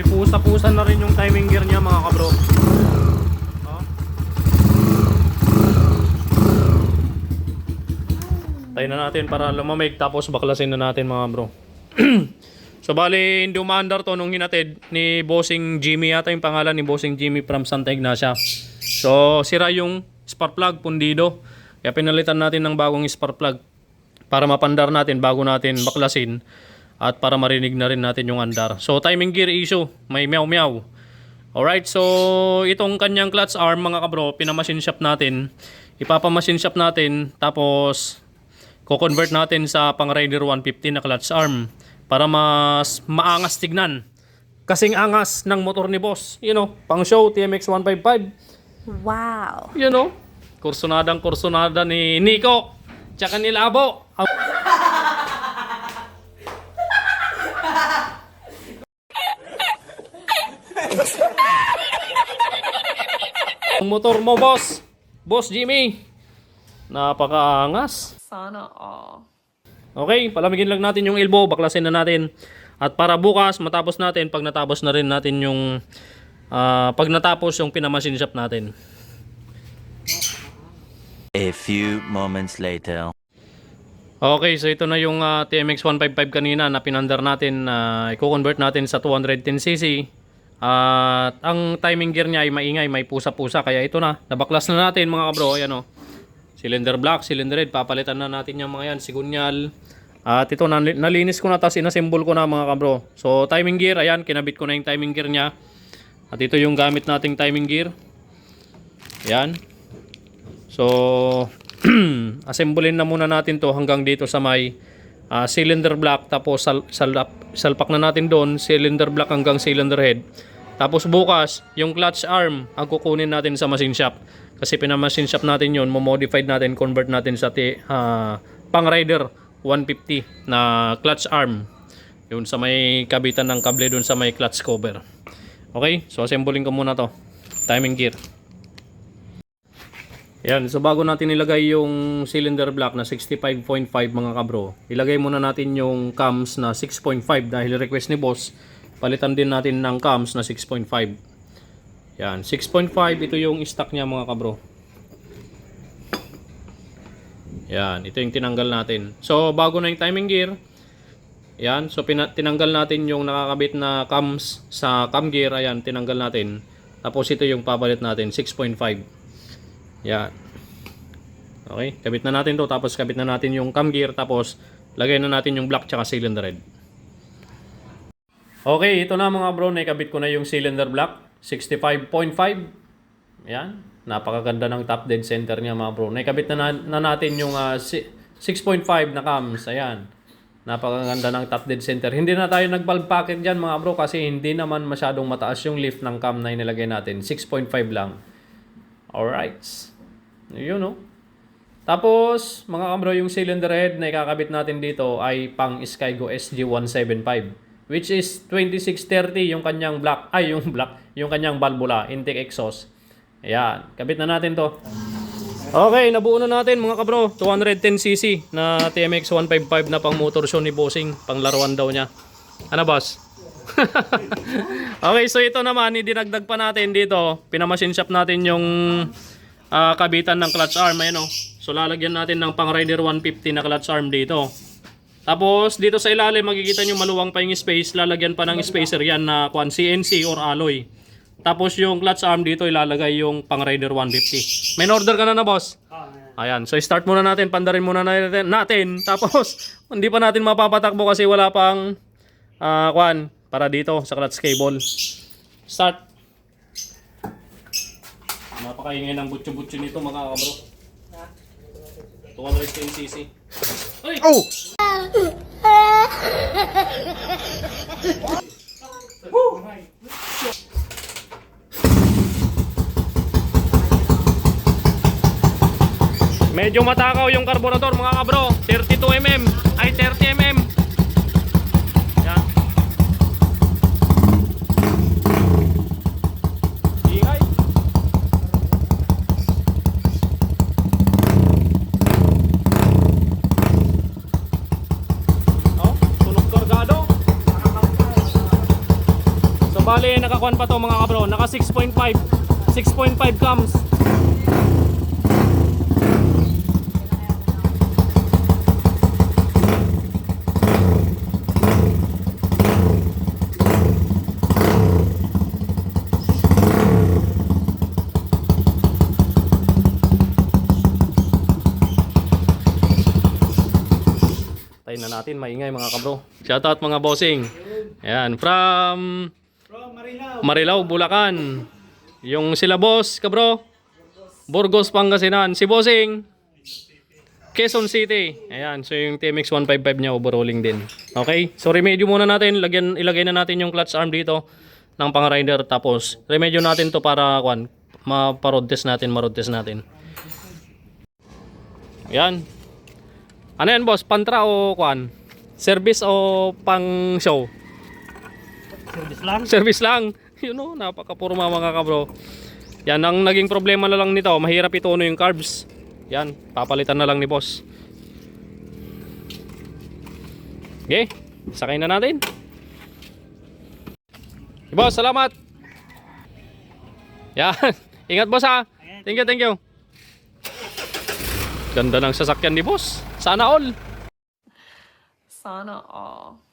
May pusa-pusa na rin yung timing gear niya mga kabro. Oh. Tayo na natin para lumamig tapos baklasin na natin mga bro. so bali hindi umaandar to nung hinatid ni Bossing Jimmy yata yung pangalan ni Bossing Jimmy from Santa Ignacia. So sira yung spark plug pundido. Kaya pinalitan natin ng bagong spark plug para mapandar natin bago natin baklasin at para marinig na rin natin yung andar. So timing gear issue, may meow meow. Alright, so itong kanyang clutch arm mga kabro, pinamachine shop natin. Ipapamachine shop natin tapos ko-convert natin sa pang Rider 150 na clutch arm para mas maangas tignan. Kasing angas ng motor ni boss. You know, pang show TMX 155. Wow. You know, kursonadang kursonada ni Nico. Tsaka ni Labo. Ang- motor mo, boss. Boss Jimmy. Napakaangas. Sana all. Okay, palamigin lang natin yung elbow, baklasin na natin. At para bukas, matapos natin, pag natapos na rin natin yung, ah, pag natapos yung pinamachine shop natin. A few moments later. Okay, so ito na yung ah, TMX 155 kanina na pinandar natin na i-convert natin sa 210cc. At ang timing gear niya ay maingay, may pusa-pusa. Kaya ito na, nabaklas na natin mga kabro. Ayan o. Cylinder block, cylinder head, papalitan na natin yung mga yan. Sigunyal. At ito, nal- nalinis ko na, tapos inassemble ko na mga kabro. So timing gear, ayan, kinabit ko na yung timing gear niya. At ito yung gamit nating timing gear. Ayan. So, assemblein na muna natin to hanggang dito sa may ah, cylinder block tapos sal, salap, salpak na natin doon cylinder block hanggang cylinder head. Tapos bukas, yung clutch arm ang kukunin natin sa machine shop. Kasi pinamachine shop natin yun, mo-modified natin, convert natin sa ti, ah, pang rider 150 na clutch arm. Yun sa may kabitan ng kable doon sa may clutch cover. Okay, so assembling ko muna to. Timing gear. Yan, so bago natin ilagay yung cylinder block na 65.5 mga kabro, ilagay muna natin yung cams na 6.5 dahil request ni boss, palitan din natin ng cams na 6.5. Yan, 6.5 ito yung stock niya mga kabro. Yan, ito yung tinanggal natin. So bago na yung timing gear, yan, so tinanggal natin yung nakakabit na cams sa cam gear, ayan, tinanggal natin. Tapos ito yung papalit natin, 6.5. Yan. Okay, kabit na natin to tapos kabit na natin yung cam gear tapos lagay na natin yung block tsaka cylinder head. Okay, ito na mga bro, nakabit ko na yung cylinder block 65.5. Yan. Napakaganda ng top dead center niya mga bro. Nakabit na, na, na natin yung ah, si- 6.5 na cams. Ayan. Napakaganda ng top dead center. Hindi na tayo nag-valve packet dyan mga bro kasi hindi naman masyadong mataas yung lift ng cam na inilagay natin. 6.5 lang. Alright. Yun no. Tapos, mga kabro, yung cylinder head na ikakabit natin dito ay pang Skygo SG175 which is 2630 yung kanyang block, ay yung block, yung kanyang valvula, intake exhaust. Ayan, kabit na natin to. Okay, nabuo na natin mga kabro, 210cc na TMX 155 na pang motor show ni Bossing, pang laruan daw niya. Ano boss? okay, so ito naman, idinagdag pa natin dito. Pinamachine shop natin yung ah, kabitan ng clutch arm. Ayan o. So lalagyan natin ng pang Rider 150 na clutch arm dito. Tapos dito sa ilalim makikita nyo maluwang pa yung space. Lalagyan pa ng spacer yan na kwan CNC or alloy. Tapos yung clutch arm dito ilalagay yung pang Rider 150. May order ka na na boss? Ayan, so start muna natin, pandarin muna natin, natin. Tapos, hindi pa natin mapapatakbo kasi wala pang ah kwan para dito sa clutch cable. Start. Napakaingay ng butso-butso nito mga kabro. 210cc. Ay! Oh! Medyo matakaw yung karburador mga kabro. 32mm. Ay 30mm. Bali nakakuan pa to mga kabro. Naka 6.5. 6.5 cams. Tayo na natin, maingay mga kabro. Shoutout mga bossing. Ayan, from Marilao, Bulacan. Yung sila boss, kabro. Burgos, Pangasinan. Si bossing. Quezon City. Ayan, so yung TMX 155 niya overhauling din. Okay? So remedyo muna natin, lagyan ilagay na natin yung clutch arm dito ng pang rider tapos remedyo natin to para kwan, ma-road test natin, ma-road test natin. Ayan. Ano yan boss? Pantra o kwan? Service o pang show? Service lang. Service lang. You know, napakapurma mga kabro. Yan, ang naging problema na lang nito, mahirap ituno yung carbs. Yan, papalitan na lang ni boss. Okay, sakay na natin. Boss, salamat. Yan, ingat boss ha. Thank you, thank you. Ganda ng sasakyan ni boss. Sana all. Sana all.